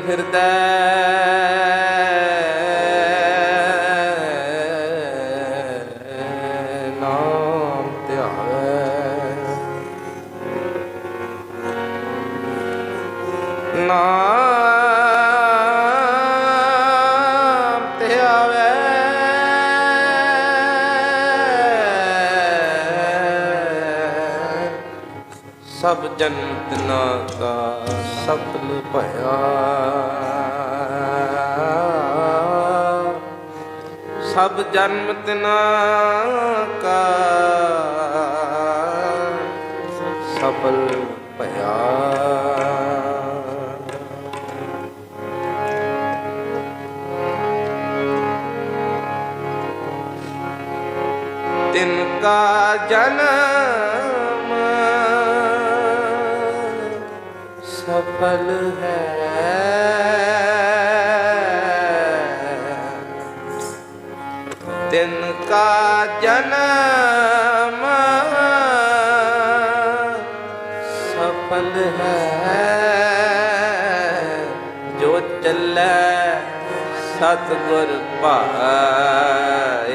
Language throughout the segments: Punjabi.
ਜੋ ਫਿਰਦਾ। ਨਾਮ ਧਿਆਵੇ ਨਾਮ ਧਿਆਵੇ। ਸਭ ਜਨਤ ਨਾ ਕਾ ਸਫਲ ਭਇਆ। ਸਭ ਜਨਮ ਤਿਨਾ ਕਾ ਸਫਲ ਭਇਆ। ਤਿਨ ਕਾ ਜਨਮ ਸਫਲ ਹੈ। ਸਫਲ ਹੈ ਜੋ ਚੱਲੈ ਸਤਿਗੁਰ ਭਾਏ।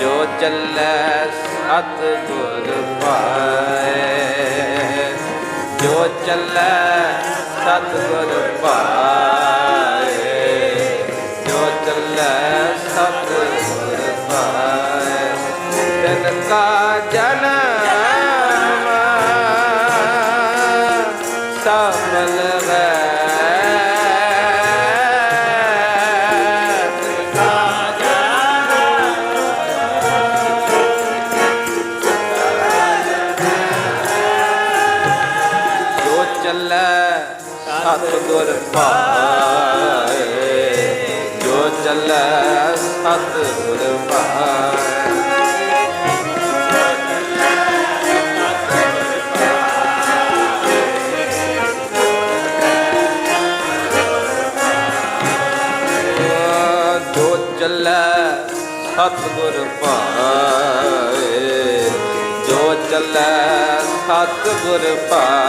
ਜੋ ਚੱਲੈ ਸਤਿਗੁਰ ਭਾਏ। ਜੋ ਚੱਲੈ ਸਤਿਗੁਰ ਭਾਏ। ਸਤਿਗੁਰ ਭਾਏ ਜੋ ਚੱਲੈ ਸਤਿਗੁਰ ਭਾਏ ਜੋ ਚੱਲੈ ਸਤਿਗੁਰ ਭਾਏ ਜੋ ਚੱਲੈ ਸਤਿਗੁਰ ਭਾਏ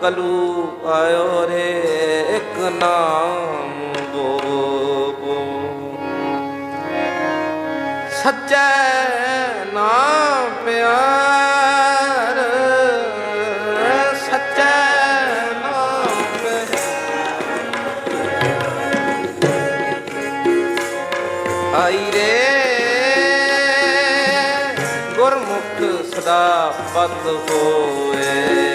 ਕਲੂ ਆਇਓ ਰੇ, ਇੱਕ ਨਾਮ ਗੋਬੋ ਸੱਚੇ ਨਾਮ ਪਿਆਰ ਨਾਮ ਪਿਆਰ। ਰੇ, ਗੁਰਮੁਖ ਸਦਾ ਪਤ ਹੋਏ।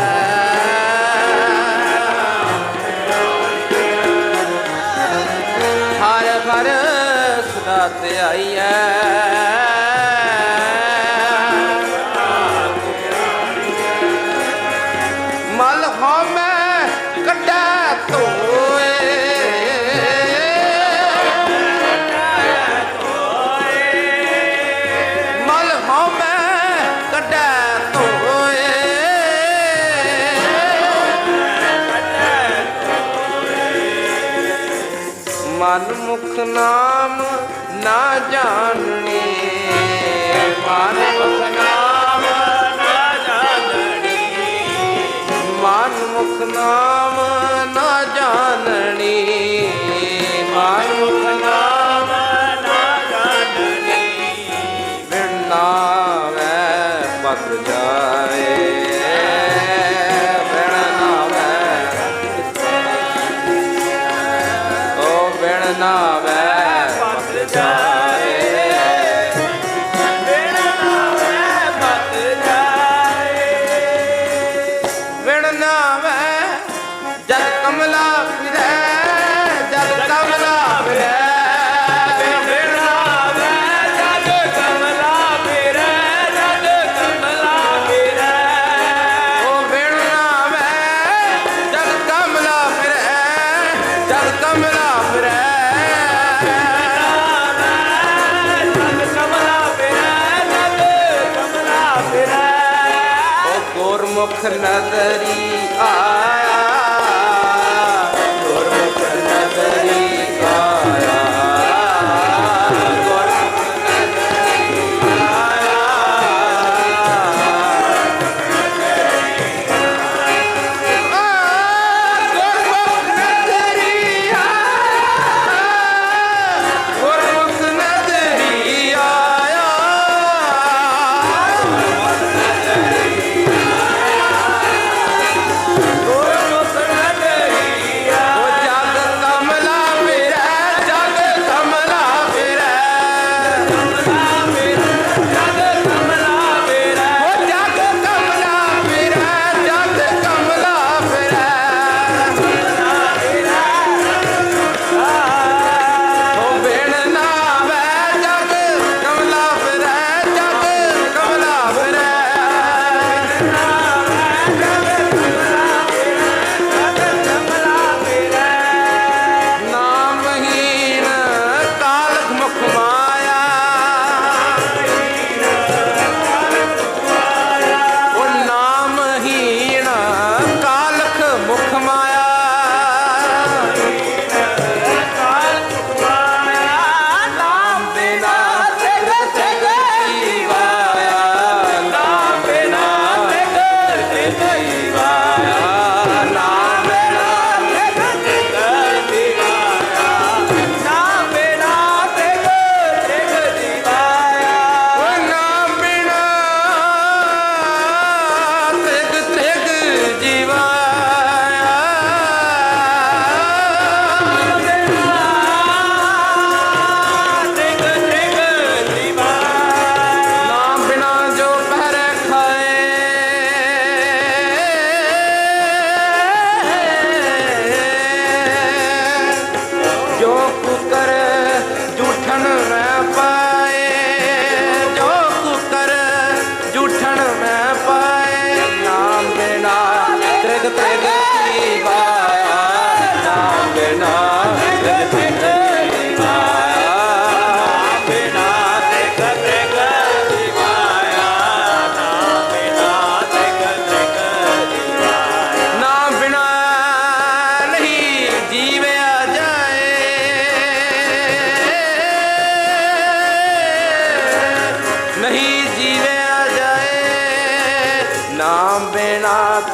aí ਨਾਵੇ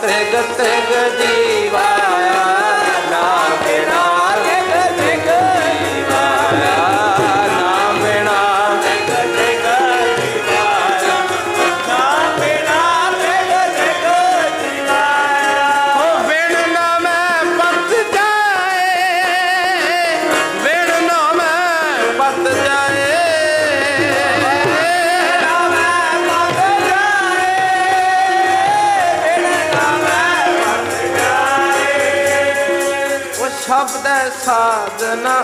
गत गदीवा na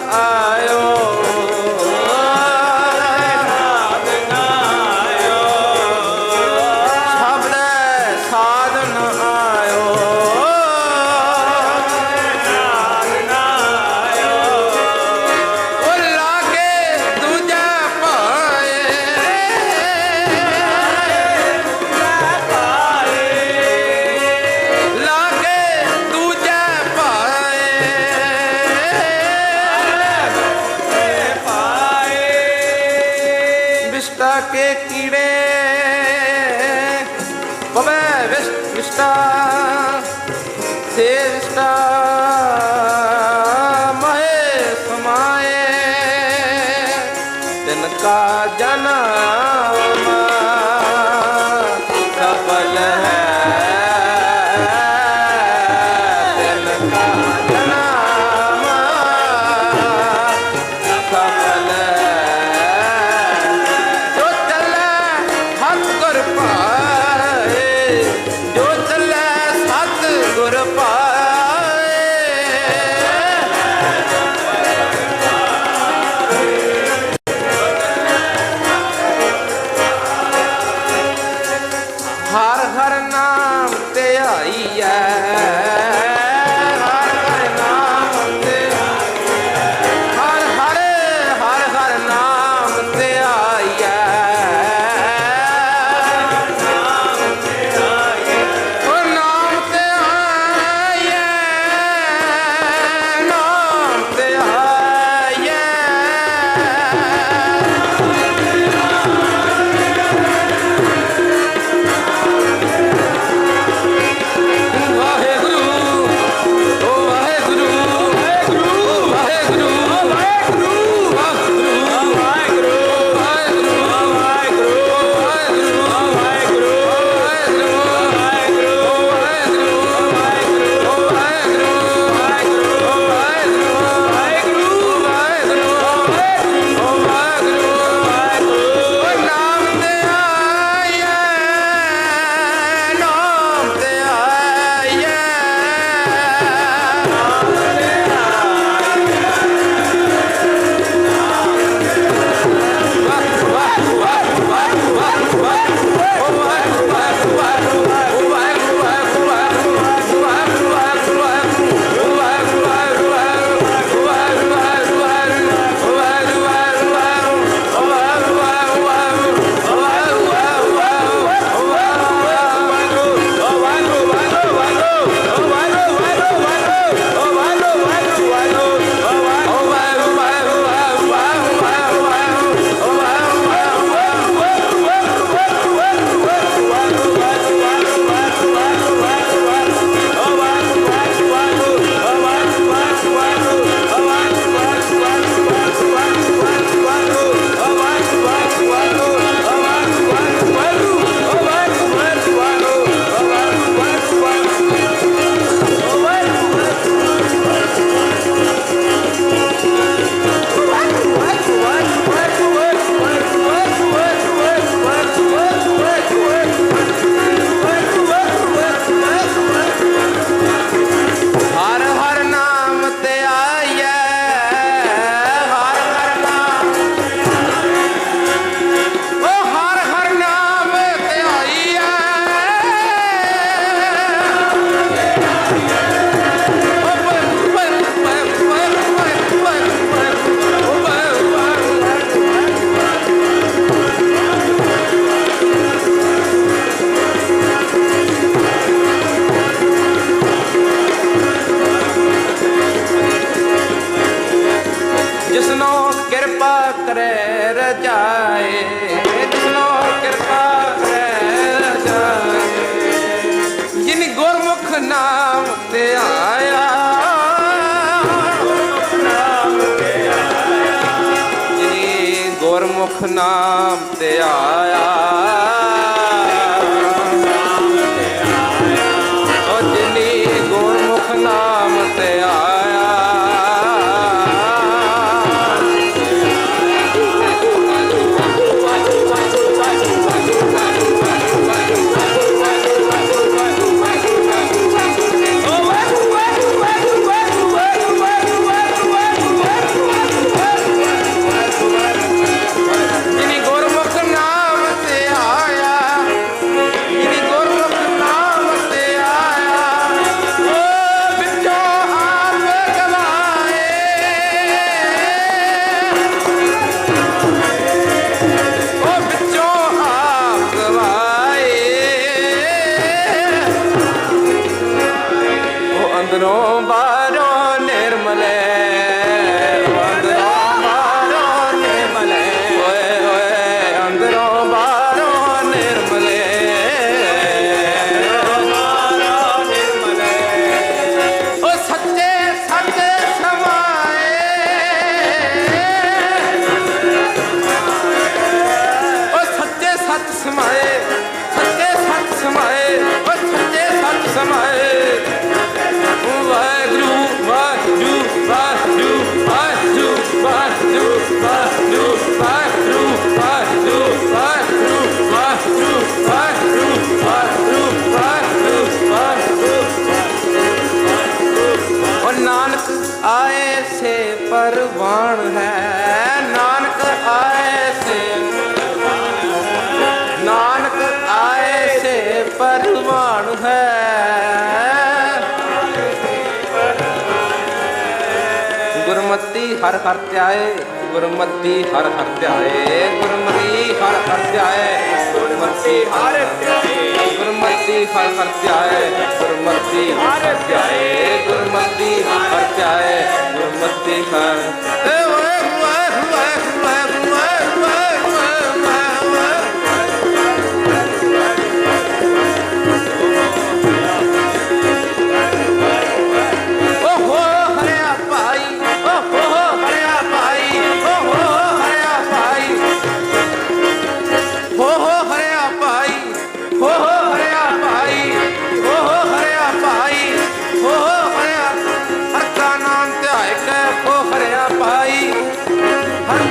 ਗੁਰਮਤੀ ਹਰ ਹਰ ਧਿਆਏ, ਗੁਰਮਤੀ ਹਰ ਹਰ ਧਿਆਏ, ਗੁਰਮਤੀ ਹਰ ਹਰ ਧਿਆਏ, ਗੁਰਮਤੀ ਹਰ ਧਿਆਏ, ਗੁਰਮਤੀ ਹਰ ਹਰ ਧਿਆਏ, ਗੁਰਮਤੀ ਹਰ ਧਿਆਏ, ਗੁਰਮਤੀ ਹਰ ਧਿਆਏ, ਗੁਰਮਤੀ ਹਰ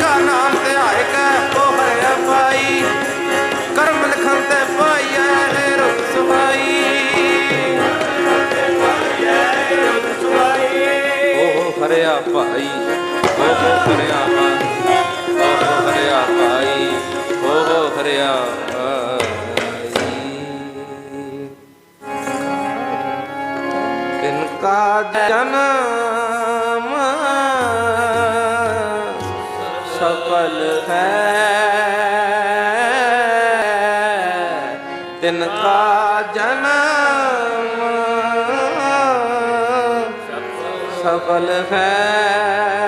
ਕਾ ਨਾਮ ਧਿਆਇ ਕੈ ਕੋ ਹਰਿਆ ਪਾਈ ਕਰਮ ਲਖਨ ਤੇ ਪਾਈਐ ਹੈ ਰੁਖ ਸੁਭਾਈ ਓ ਹਰਿਆ ਭਾਈ ਓ ਹਰਿਆ ਭਾਈ ਓ ਹਰਿਆ ਭਾਈ। ਓ ਹਰਿਆ ਕਾ ਜਨ ਜਨਮ। ਸਫਲ ਹੈ।